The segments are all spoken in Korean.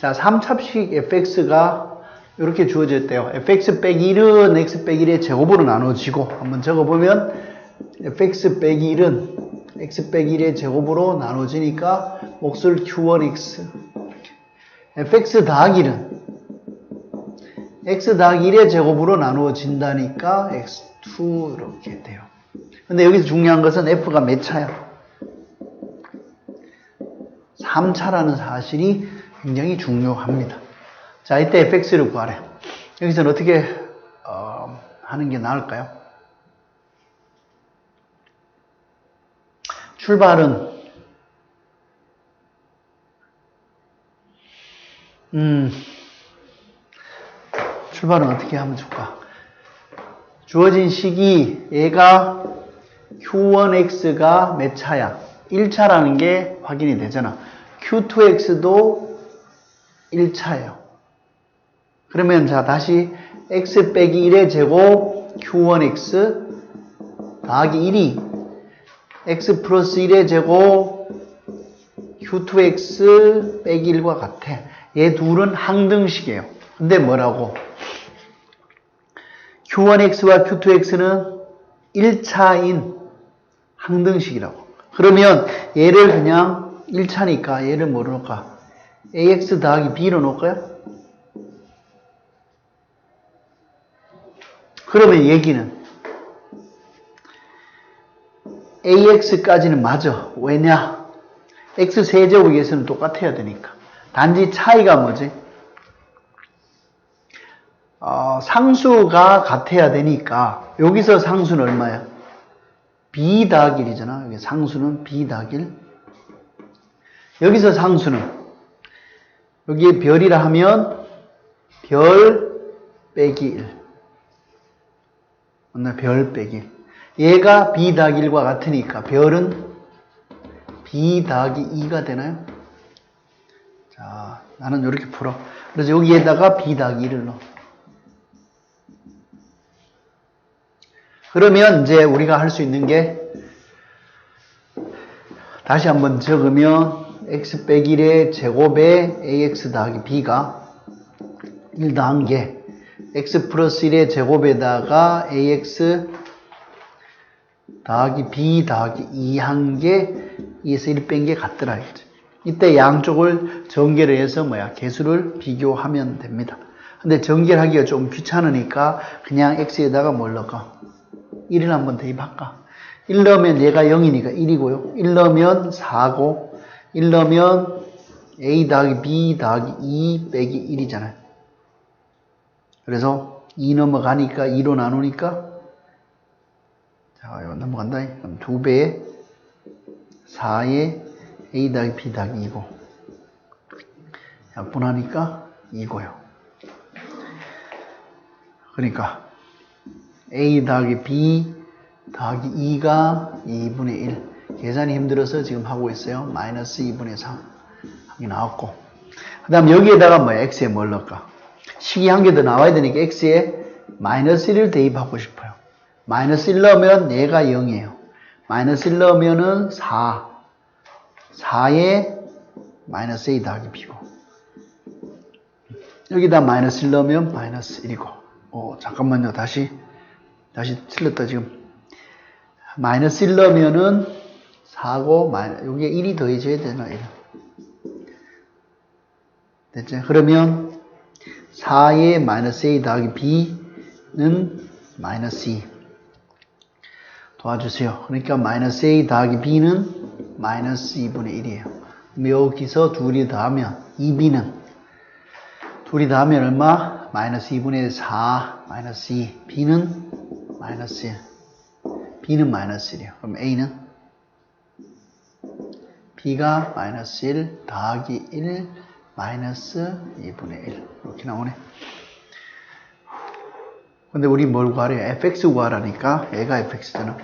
자, 3차식 fx가 이렇게 주어졌대요. fx 빼기 1은 x 빼기 1의 제곱으로 나눠지고 한번 적어보면 fx 빼기 1은 x 빼기 1의 제곱으로 나눠지니까 몫을 q1x fx 더하기 1은 x 더하기 1의 제곱으로 나누어진다니까 x2 이렇게 돼요. 근데 여기서 중요한 것은 f가 몇 차야? 3차라는 사실이 굉장히 중요합니다. 자, 이때 fx를 구하래. 여기서는 어떻게 어, 하는 게 나을까요? 출발은 음 출발은 어떻게 하면 좋을까? 주어진 시기 얘가 q1x가 몇 차야? 1차라는 게 확인이 되잖아. q2x도 1차예요. 그러면 자 다시 x 빼기 1의 제곱 q1x 더하기 1이 x 플러스 1의 제곱 q2x 빼기 1과 같아. 얘 둘은 항등식이에요. 근데 뭐라고? q1x와 q2x는 1차인 항등식이라고. 그러면 얘를 그냥 1차니까 얘를 뭐로 놓을까? Ax 더하기 b로 놓을까요? 그러면 얘기는 ax까지는 맞아. 왜냐? x 세제곱에서는 똑같아야 되니까. 단지 차이가 뭐지? 어, 상수가 같아야 되니까 여기서 상수는 얼마야? b 더하기 1이잖아. 여기 상수는 b 더하기 1. 여기서 상수는 여기에 별이라 하면 별 빼기 1. 맞나? 별 빼기 1. 얘가 b 더하기 1과 같으니까 별은 b 더하기 2가 되나요? 자, 나는 이렇게 풀어. 그래서 여기에다가 b 더하기 1을 넣어. 그러면 이제 우리가 할 수 있는 게 다시 한번 적으면 x 빼기 1의 제곱에 ax 더하기 b가 1 더한 게 x 플러스 1의 제곱에다가 ax 더하기 b 더하기 2 한 게 2에서 1 뺀 게 같더라 이거죠. 이때 양쪽을 전개를 해서 뭐야 개수를 비교하면 됩니다. 근데 전개하기가 좀 귀찮으니까 그냥 x에다가 뭘 넣을까? 1을 한번 대입할까? 1 넣으면 얘가 0이니까 1이고요. 1 넣으면 4고 1 넣으면 a 더하기 b 더하기 2 빼기 1이잖아요. 그래서 2 넘어가니까 2로 나누니까 자, 이거 넘어간다. 그럼 2배에 4에 a 더하기 b 더하기 2고 약분하니까 2고요. 그러니까 a 더하기 b 더하기 2가 2분의 1 계산이 힘들어서 지금 하고 있어요. 마이너스 2분의 3 하게 나왔고 그 다음 여기에다가 뭐 x에 뭘 넣을까? 식이 한 개 더 나와야 되니까 x에 마이너스 1을 대입하고 싶어요. 마이너스 1 넣으면 얘가 0이에요. 마이너스 1 넣으면은 4 4에 마이너스 a 더하기 b고 여기다 마이너스 1 넣으면 마이너스 1이고 오 잠깐만요 다시 다시 틀렸다 지금 마이너스 1 넣으면은 4고 마이너스 여기에 1이 더해져야 되나 1 됐죠? 그러면 4의 마이너스 a 더하기 b는 마이너스 2 도와주세요. 그러니까 마이너스 a 더하기 b는 마이너스 2분의 1이에요. 여기서 둘이 더하면 2b는 둘이 더하면 얼마? 마이너스 2분의 4 마이너스 2 b는 마이너스 1 b는 마이너스 1이에요. 그럼 a는 b가 마이너스 1 더하기 1 마이너스 2분의 1 이렇게 나오네. 근데 우리 뭘 구하래요? fx 구하라니까 얘가 fx잖아.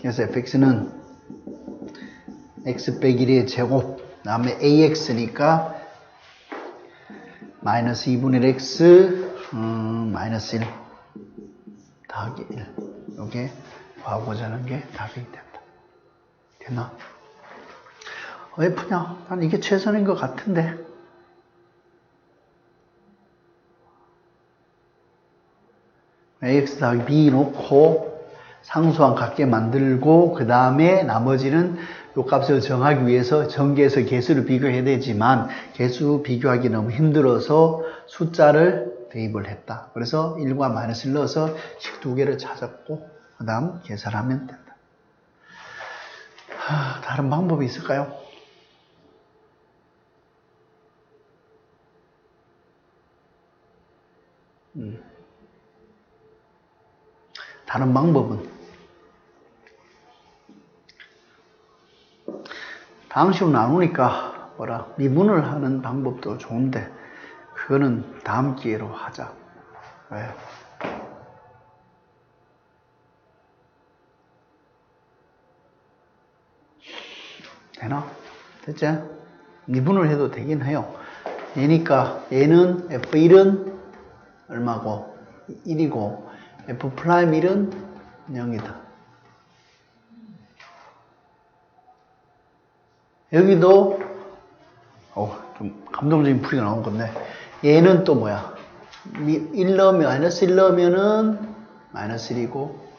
그래서 fx는 x 빼기 1의 제곱 다음에 ax니까 마이너스 2분의 x 음, 마이너스 1 더하기 1 이게 구하고자 하는 게 답이 된다. 됐나? 왜 푸냐? 난 이게 최선인 것 같은데. ax 더하기 b 놓고 상수항 같게 만들고 그 다음에 나머지는 요 값을 정하기 위해서 전개해서 개수를 비교해야 되지만 개수 비교하기 너무 힘들어서 숫자를 대입을 했다. 그래서 1과 마이너스를 넣어서 식 두 개를 찾았고 그 다음 계산하면 된다. 하, 다른 방법이 있을까요? 음. 다른 방법은 다항식으로 나누니까 뭐라 미분을 하는 방법도 좋은데 그거는 다음 기회로 하자. 왜? 되나? 됐지? 미분을 해도 되긴 해요. 얘니까 얘는 F1은 얼마고? 1이고 F 프라임 1은 0이다. 여기도 어, 좀 감동적인 풀이가 나온 건데 얘는 또 뭐야? 1 넣으면 마이너스 1 넣으면은 마이너스 1이고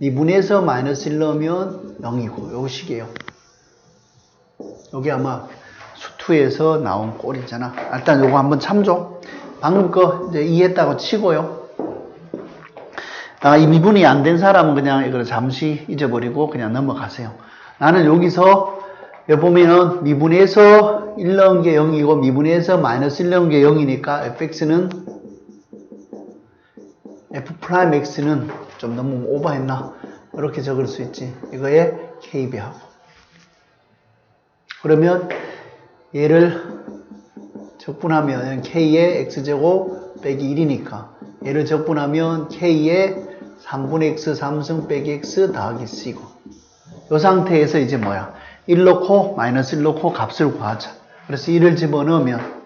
미분에서 마이너스 1 넣으면 0이고 요 식이에요. 여기 아마 수투에서 나온 꼴이잖아. 일단 요거 한번 참조. 방금 거 이제 이해했다고 치고요. 아, 이 미분이 안 된 사람은 그냥 이걸 잠시 잊어버리고 그냥 넘어가세요. 나는 여기서 여기 보면은 미분에서 1 넣은 게 0이고 미분에서 마이너스 1 넣은 게 0이니까 fx는 f 프라임 x는 좀 너무 오버했나? 이렇게 적을 수 있지. 이거에 kb하고. 그러면 얘를 적분하면 k의 x제곱 빼기 1이니까 얘를 적분하면 k의 3분의 x 3승 빼기 x 더하기 c고 이 상태에서 이제 뭐야 1 넣고 마이너스 1 넣고 값을 구하자 그래서 1을 집어넣으면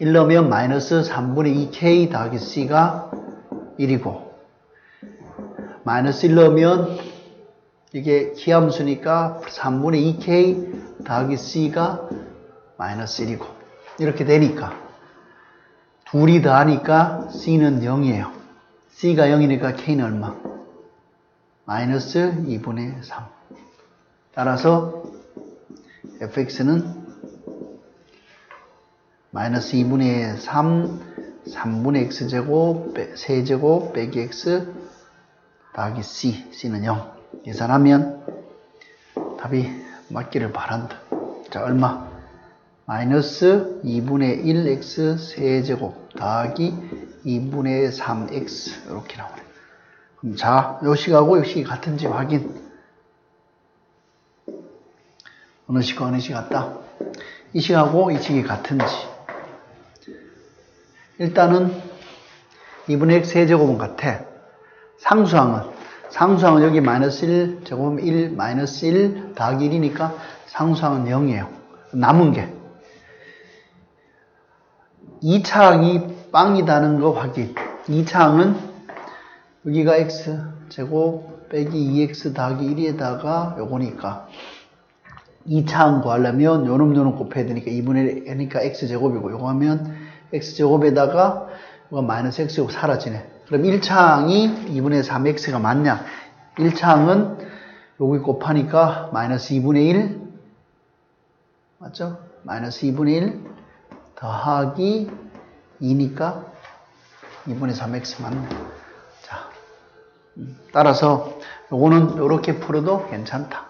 1 넣으면 마이너스 3분의 2k 더하기 c가 1이고 마이너스 1 넣으면 이게 기함수니까 3분의 2k 더하기 c가 마이너스 1이고 이렇게 되니까 둘이 더하니까 c는 0이에요. c가 0이니까 k는 얼마? 마이너스 2분의 3. 따라서 fx는 마이너스 2분의 3, 3분의 x제곱, 세제곱 빼기 x 더하기 c, c는 0. 계산하면 답이 맞기를 바란다. 자, 얼마? 마이너스 2분의 1x 세제곱 더하기 2분의 3x 이렇게 나오네. 그럼 자, 요 식하고 요 식이 같은지 확인. 어느 식과 어느 식 같다? 이 식하고 이 식이 같은지. 일단은 2분의 x 세제곱은 같아. 상수항은 상수항은 여기 마이너스 1 제곱하면 1 마이너스 1 더하기 1이니까 상수항은 0이에요. 남은 게 2차항이 빵이다는 거 확인. 2차항은 여기가 x 제곱 빼기 2x 더하기 1에다가 요거니까 2차항 구하려면 요놈 요놈 곱해야 되니까 2분의 1이니까 x 제곱이고 요거 하면 x 제곱에다가 이거 마이너스 x고 사라지네. 그럼 1차항이 2분의 3x가 맞냐? 1차항은 여기 곱하니까 마이너스 2분의 1 맞죠? 마이너스 2분의 1 더하기 2니까 2분의 3x 맞네. 자, 음, 따라서 요거는 이렇게 풀어도 괜찮다.